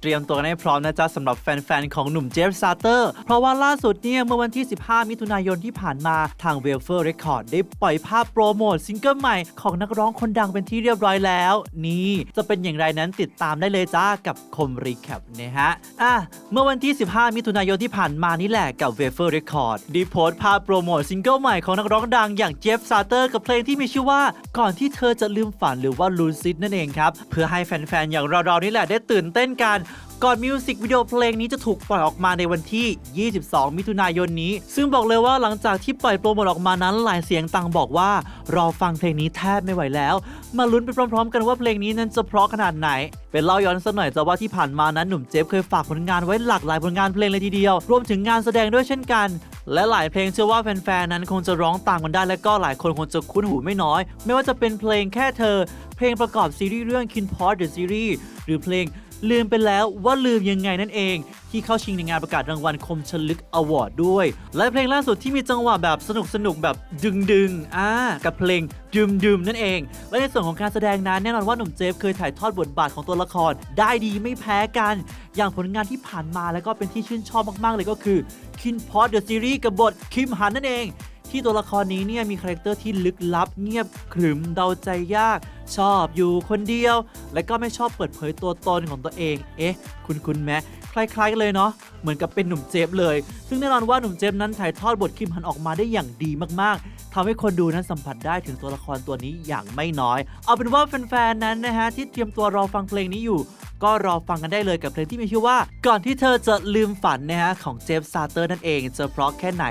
เตรียมตัวกันให้พร้อมนะจ๊ะสำหรับแฟน ๆ ของหนุ่มเจฟซาเตอร์ เพราะว่าล่าสุดเนี่ยเมื่อวันที่ 15 มิถุนายนที่ผ่านมาทาง w e l f a r Record ได้ปล่อยภาพโปรโมทซิงเกิลใหม่ของนักร้องคนดังเป็นที่เรียบร้อยแล้ว นี่จะเป็นอย่างไรนั้นติดตามได้เลยจ้ากับคมรีแคปนะฮะอะเมื่อวันที่ 15 มิถุนายนที่ผ่านมานี่แหละกับ w e l f a r Record ได้โพสต์ภาพโปรโมทซิงเกิลใหม่ของนักร้องดังอย่างเจฟซาเตอร์กับเพลงที่มีชื่อว่าก่อนที่เธอจะลืมฝันหรือว่าลูซิดนั่นเองครับเพื่อให้แฟนๆอย่างเราๆนี่แหละได้ตื่นเต้นกัน ก่อนมิวสิกวิดีโอเพลงนี้จะถูกปล่อยออกมาในวันที่ 22 มิถุนายนนี้ ซึ่งบอกเลยว่าหลังจากที่ปล่อยโปรโมทออกมานั้นหลายเสียงต่างบอกว่า รอฟังเพลงนี้แทบไม่ไหวแล้ว มาลุ้นไปพร้อมๆ กันว่าเพลงนี้นั้นจะเพราะขนาดไหน เป็นเล่าย้อนสักหน่อยจะว่าที่ผ่านมานั้นหนุ่มเจฟเคยฝากผลงานไว้หลากหลายผลงานเพลงเลยทีเดียว รวมถึงงานแสดงด้วยเช่นกัน และหลายเพลงเชื่อว่าแฟนๆนั้นคงจะร้องตามกันได้ และก็หลายคนคงจะคุ้นหูไม่น้อย ไม่ว่าจะเป็นเพลงแค่เธอ เพลงประกอบซีรีส์เรื่อง Kin p o t The Series หรือเพลงลืมไปแล้ววว่าลืมยังไงนั่นเอง ที่เข้าชิงในงานประกาศรางวัลคมชลึกอวอร์ดด้วย และเพลงล่าสุดที่มีจังหวะแบบสนุกสนุกแบบดึงดึงอ่ากับเพลงดืมดืมนั่นเอง และในส่วนของการแสดงนั้นแน่นอนว่าหนุ่มเจฟเคยถ่ายทอดบทบาทของตัวละคร ได้ดีไม่แพ้กัน อย่างผลงานที่ผ่านมาแล้วก็เป็นที่ชื่นชอบมากๆเลยก็คือ Kin p o t The Series กับบทคิมฮันนั่นเอง ที่ตัวละครนี้เนี่ยมีคาแรคเตอร์ที่ลึกลับ เงียบขรึมเดาใจยาก ชอบอยู่คนเดียว และก็ไม่ชอบเปิดเผยตัวตนของตัวเอง เอ๊ะ คุณคุณแม้คล้ายๆกันเลยเนาะเหมือนกับเป็นหนุ่มเจฟเลย ซึ่งแน่นอนว่าหนุ่มเจฟนั้นถ่ายทอดบทคิมฮันออกมาได้อย่างดีมากๆทำให้คนดูนั้นสัมผัสได้ถึงตัวละครตัวนี้อย่างไม่น้อย เอาเป็นว่าแฟนๆนั้นนะฮะที่เตรียมตัวรอฟังเพลงนี้อยู่ก็รอฟังกันได้เลยกับเพลงที่มีชื่อว่า ก่อนที่เธอจะลืมฝันนะฮะของเจฟซาเตอร์นั่นเองจะเพราะแค่ไหน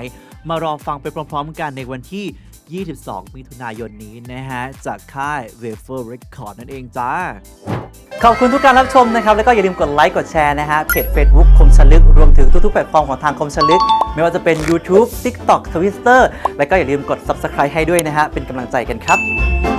มารอฟังไปพร้อมๆกันในวันที่ 22 มิถุนายนนี้นะฮะ จากค่าย w a f e r Record นั่นเองจ้า ขอบคุณทุกการรับชมนะครับ แล้วก็อย่าลืมกดไลค์กดแชร์นะฮะเพจ Facebook คมชลึก รวมถึงทุกๆแพลตฟอร์มของทางคมชลึก ไม่ว่าจะเป็น YouTube TikTok Twitter แล้วก็อย่าลืมกด Subscribe ให้ด้วยนะฮะเป็นกำลังใจกันครับ